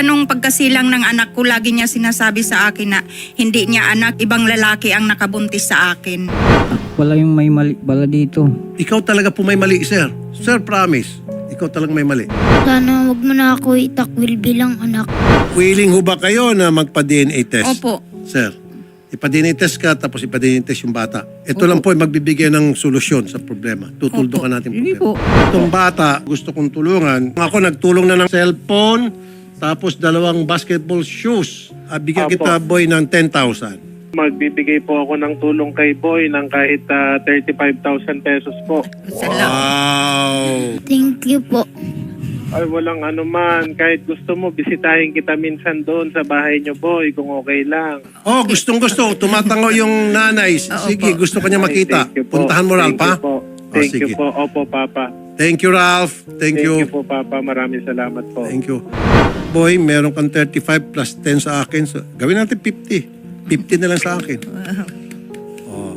siya nung pagkasilang ng anak ko, lagi niya sinasabi sa akin na hindi niya anak, ibang lalaki ang nakabuntis sa akin. Wala yung may mali pala dito. Ikaw talaga po may mali, sir. Sir, promise. Ikaw talaga may mali. Sana wag mo na ako itakwil bilang anak. Willing ho ba kayo na magpa-DNA test? Opo. Sir, ipa-DNA test ka tapos ipa-DNA test yung bata. Ito lang po ay magbibigay ng solusyon sa problema. Tutuldukan natin Hindi problema. po. Itong bata, gusto kong tulungan. Ako nagtulong na ng cellphone, tapos dalawang basketball shoes. Ah, bigyan Apo. kita, boy, ng 10,000. Magbibigay po ako ng tulong kay Boy ng kahit ah, 35,000 pesos po. Wow! Thank you po. Ay, walang ano man. Kahit gusto mo, bisitahin kita minsan doon sa bahay niyo, Boy, kung okay lang. Oh, gustong gusto. Tumatango yung nanay. Sige, gusto kanya makita. Ay, thank you po. Puntahan mo, Ralph, Thank ha? you po. Oh, Thank you sige. po. Opo, Papa. Thank you, Ralph. Thank, Thank you you. po, Papa. Maraming salamat po. Thank you. Boy, meron kang 35 plus 10 sa akin. So, gawin natin 50. 50 na lang sa akin. Oh.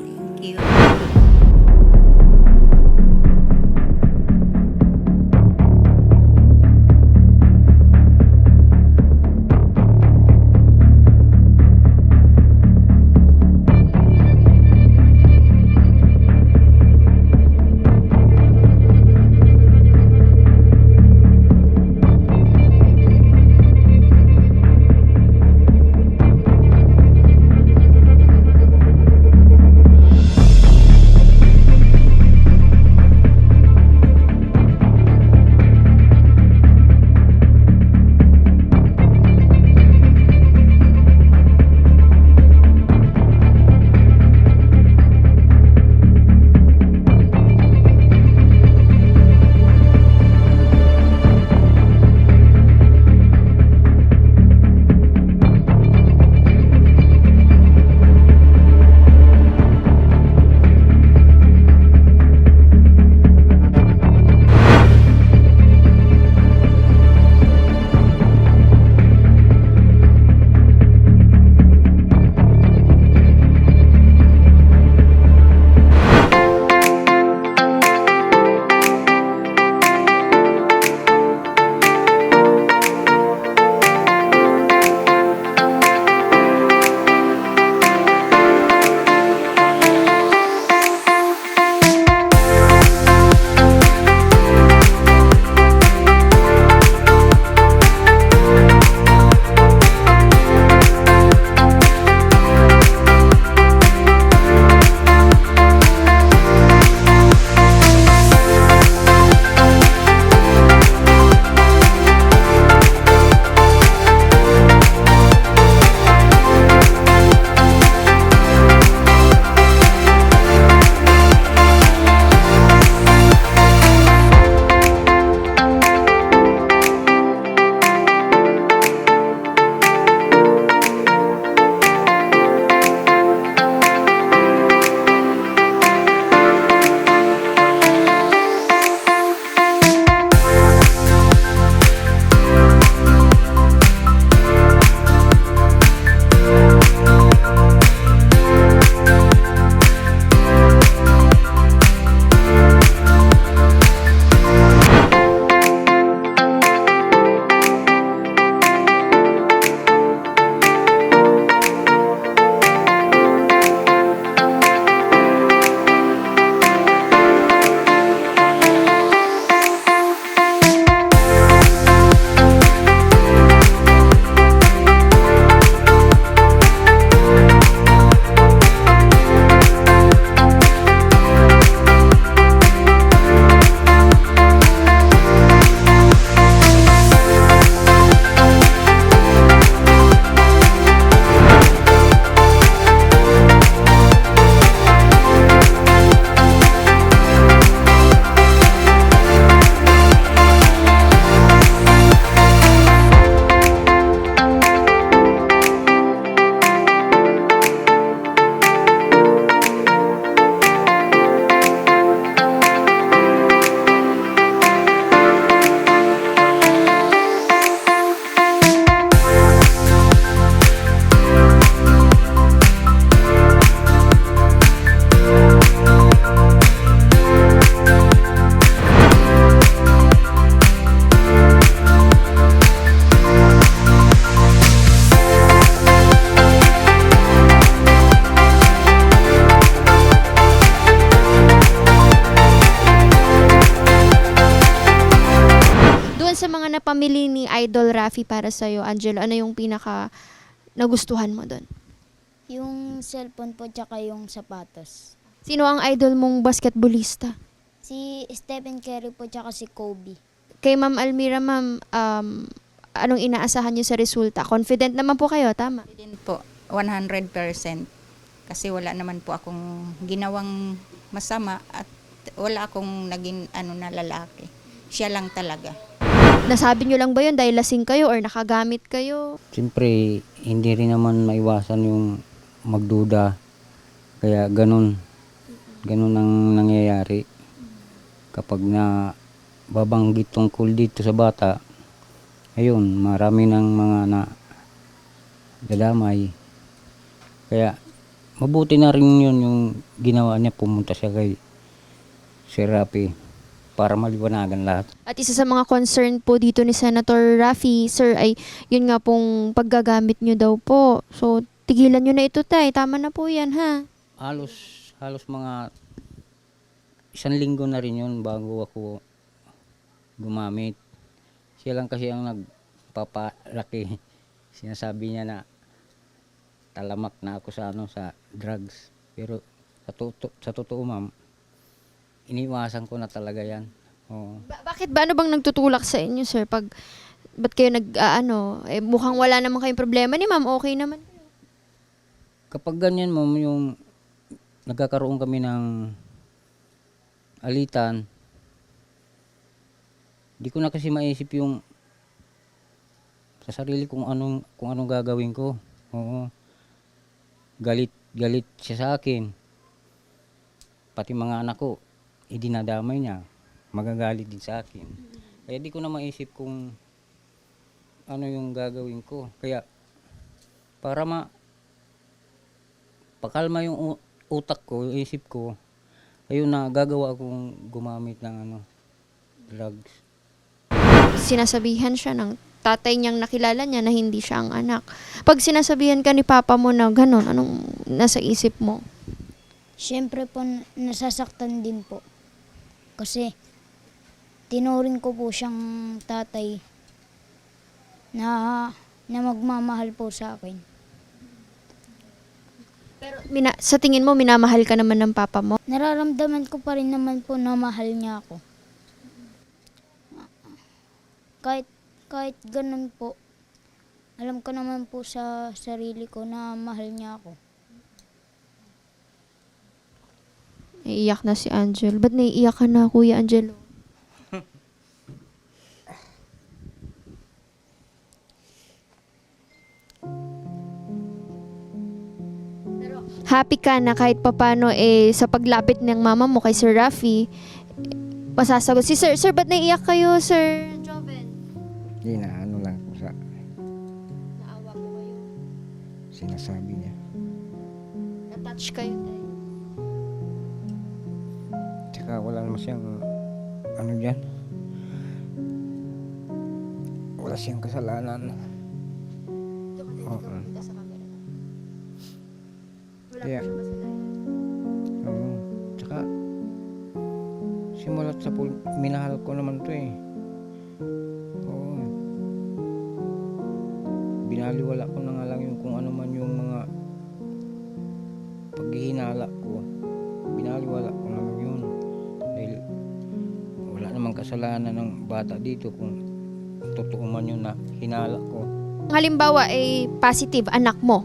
Pamili ni Idol Rafi para sa'yo, Angelo? Ano yung pinaka nagustuhan mo doon? Yung cellphone po tsaka yung sapatos. Sino ang idol mong basketballista? Si Stephen Curry po tsaka si Kobe. Kay Ma'am Almira, Ma'am, um, anong inaasahan niyo sa resulta? Confident naman po kayo, tama? Din po, 100%. Kasi wala naman po akong ginawang masama at wala akong naging ano na lalaki. Siya lang talaga. Nasabi niyo lang ba yun dahil lasing kayo or nakagamit kayo? Siyempre, hindi rin naman maiwasan yung magduda. Kaya ganun. Ganun ang nangyayari. Kapag na babanggit tungkol dito sa bata, ayun, marami ng mga na dadamay. Kaya mabuti na rin yun yung ginawa niya pumunta siya kay Sir Rapi para maliwanagan lahat. At isa sa mga concern po dito ni Senator Rafi, sir, ay yun nga pong paggagamit nyo daw po. So, tigilan nyo na ito, tay. Tama na po yan, ha? halos halos mga isang linggo na rin yun bago ako gumamit. Siya lang kasi ang nagpapalaki. Sinasabi niya na talamak na ako sa ano sa drugs. Pero sa, totoo sa totoo ma'am, iniwasan ko na talaga yan. Oo. Ba- bakit ba? Ano bang nagtutulak sa inyo, sir? Pag, ba't kayo nag, ah, ano, eh, mukhang wala naman kayong problema ni ma'am, okay naman. Kapag ganyan mo, yung nagkakaroon kami ng alitan, di ko na kasi maisip yung sa sarili kung anong kung anong gagawin ko. Oo. Galit galit siya sa akin. Pati mga anak ko, idinadamay niya. Magagalit din sa akin. Kaya di ko na maisip kung ano yung gagawin ko. Kaya para ma pakalma yung utak ko, yung isip ko, ayun na, gagawa akong gumamit ng ano, drugs. Sinasabihan siya ng tatay niyang nakilala niya na hindi siya ang anak. Pag sinasabihan ka ni papa mo na ganun, anong nasa isip mo? Siyempre po nasasaktan din po. Kasi tinuring ko po siyang tatay na na magmamahal po sa akin. Pero mina, sa tingin mo, minamahal ka naman ng papa mo? Nararamdaman ko pa rin naman po na mahal niya ako. Kahit kahit ganun po, alam ko naman po sa sarili ko na mahal niya ako. Naiiyak na si Angel. Ba't naiiyak ka na, Kuya Angelo? happy ka na kahit papano eh sa paglapit ng mama mo kay Sir Rafi, eh, masasagot. Si Sir, Sir, ba't naiiyak kayo, Sir Joven? Hindi na, naman siyang, ano dyan, wala siyang kasalanan. Oo. Camera. Wala Kaya-. Oo. Tsaka, simulat sa pul, minahal ko naman to eh. Oo. Binaliwala ko na nga lang yung kung ano man yung mga paghihinala ko. Binaliwala namang kasalanan ng bata dito kung totoo man yun na hinala ko. Halimbawa, eh, positive, anak mo.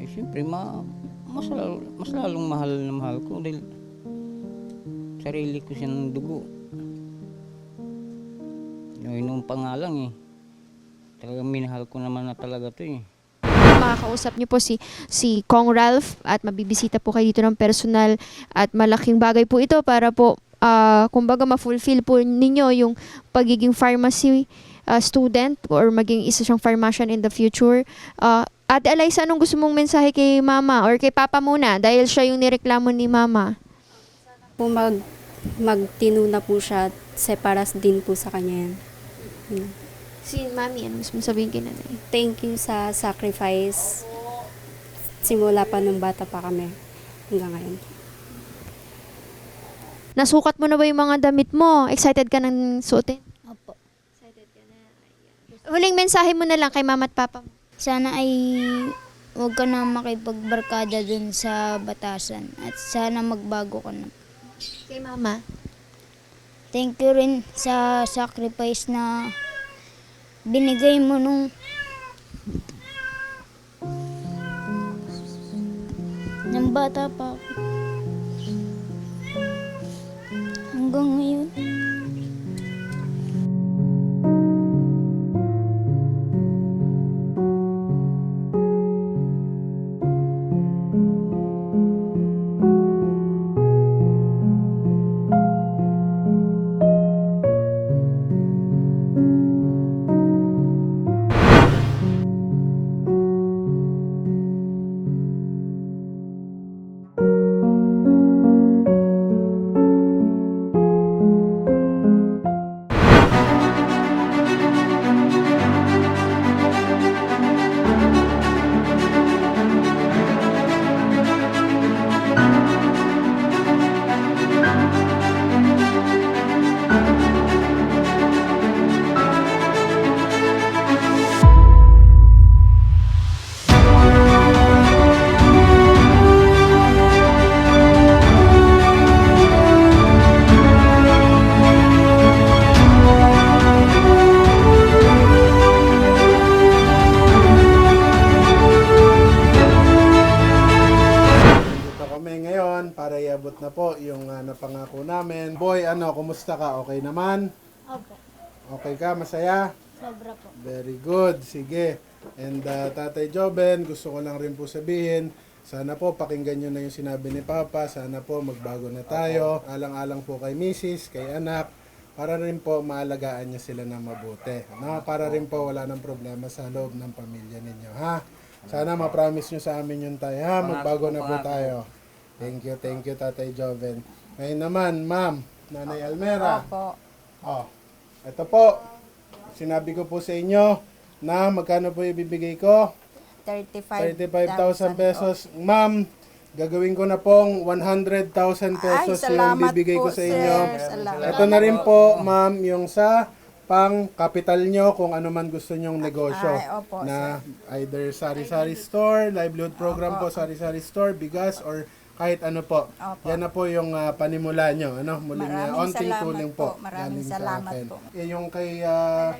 Eh, siyempre, ma, mas, lalo, mas lalong mahal na mahal ko dahil sarili ko siya ng dugo. Yung inong pangalang eh. Talagang minahal ko naman na talaga to eh. Makakausap niyo po si si Kong Ralph at mabibisita po kayo dito ng personal at malaking bagay po ito para po ah, kumbaga ma-fulfill po ninyo yung pagiging pharmacy ah, student or maging isa siyang pharmacian in the future. Ah, Ate Eliza, anong gusto mong mensahe kay mama or kay papa muna dahil siya yung nireklamo ni mama? po mag magtino na po siya at separas din po sa kanya yan. Yun. Si mami, ano gusto mong sabihin kay nanay? Thank you sa sacrifice simula pa nung bata pa kami hanggang ngayon. Nasukat mo na ba yung mga damit mo? Excited ka nang suotin? Opo. Excited ka na. Huling mensahe mo na lang kay mama at papa mo. Sana ay huwag ka na makipagbarkada dun sa batasan at sana magbago ka na. Kay mama. Thank you rin sa sacrifice na binigay mo nung nang bata pa ako. Hanggang ngayon. Kami ngayon para iabot na po yung ah, napangako namin. Boy, ano, kumusta ka? Okay naman? Opo, Okay ka? Masaya? sobra po. Very good. Sige. And uh, Tatay Joben, gusto ko lang rin po sabihin, sana po pakinggan nyo na yung sinabi ni Papa. Sana po magbago na tayo. Alang-alang po kay Mrs., kay anak, para rin po maalagaan niya sila ng mabuti. No? Para rin po wala ng problema sa loob ng pamilya ninyo. Ha? Sana ma-promise nyo sa amin yun tayo. Ha? Magbago na po tayo. Thank you, thank you Tatay Joven. Ngayon naman, Ma'am, Nanay Almera. Opo. Oh, ito po. Sinabi ko po sa inyo na magkano po ibibigay ko? 35,000 pesos. Ma'am, gagawin ko na pong 100,000 pesos yung salamat bibigay ko po, sa inyo. sir. Salamat Ito na rin po, ma'am, yung sa pang kapital nyo kung ano man gusto nyong negosyo. Ay, opo, na either sari-sari store, livelihood program po, sari-sari store, bigas, or kahit ano po. Opo. Yan na po yung ah, panimula nyo. Ano? Muling uh, Maraming onting salamat tuling po. po. Maraming salamat po. Eh, yung kay ah,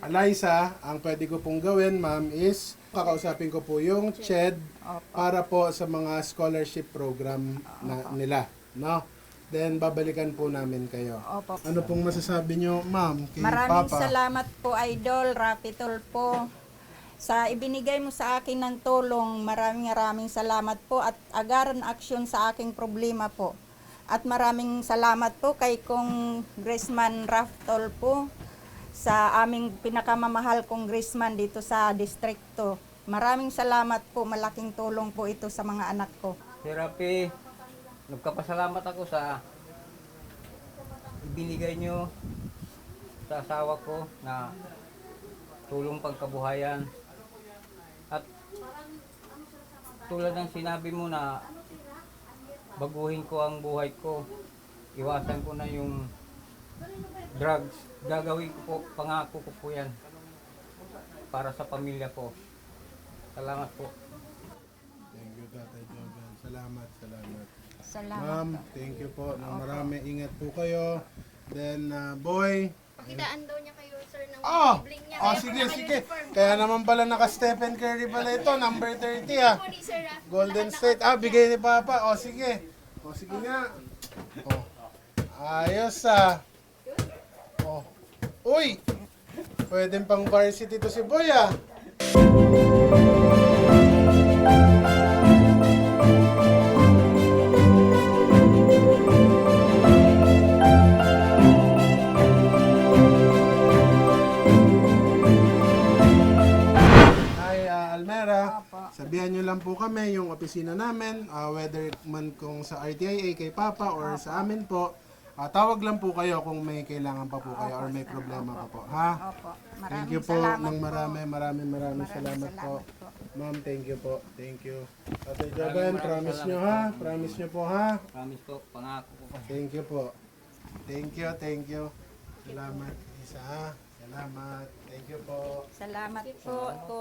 Eliza, ang pwede ko pong gawin, ma'am, is kakausapin ko po yung CHED para po sa mga scholarship program na nila. No? Then, babalikan po namin kayo. Opo. Ano pong masasabi nyo, ma'am, kay Maraming Papa? salamat po, Idol, Rapitol po. Sa ibinigay mo sa akin ng tulong, maraming maraming salamat po at agaran aksyon sa aking problema po. At maraming salamat po kay Kong Graceman Raftol po sa aming pinakamamahal kong Graceman dito sa distrikto. Maraming salamat po, malaking tulong po ito sa mga anak ko. Therapy, nagkapasalamat ako sa ibinigay nyo sa asawa ko na tulong pagkabuhayan. At tulad ng sinabi mo na baguhin ko ang buhay ko, iwasan ko na yung drugs, gagawin ko po, pangako ko po yan para sa pamilya ko. Salamat po. Thank you, Tatay Jogan. Salamat, salamat. Salamat. Ma'am, thank you po. Nang marami, ingat po kayo. Then, uh, boy. Pakitaan daw niya kayo, Oh! Oh, sige, sige. Kaya naman pala naka Stephen Curry pala ito, number 30 ah. Golden State. Ah, bigay ni Papa. Oh, sige. Oh, sige nga. Oh. Ayos ah. Oh. Uy! Pwedeng pang varsity to si Boy ah. Sabihan nyo lang po kami yung opisina namin, ah, whether man kung sa RTIA kay Papa or sa amin po. ah, tawag lang po kayo kung may kailangan pa po kayo or may problema pa po. Ha? Opo. Thank you po salamat ng po. marami, marami, maraming salamat po. Ma'am, thank you po. Thank you. Ate Joben, promise nyo ha? Promise nyo po ha? Promise po, pangako ko po. Thank you po. Thank you, thank you. Salamat, Isa. ha? Salamat. Thank you po. Salamat po. po.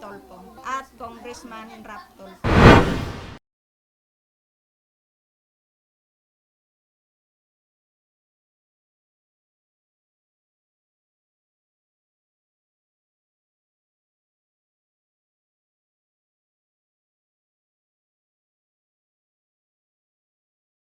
Tolpo at Congressman Rap Tolpo.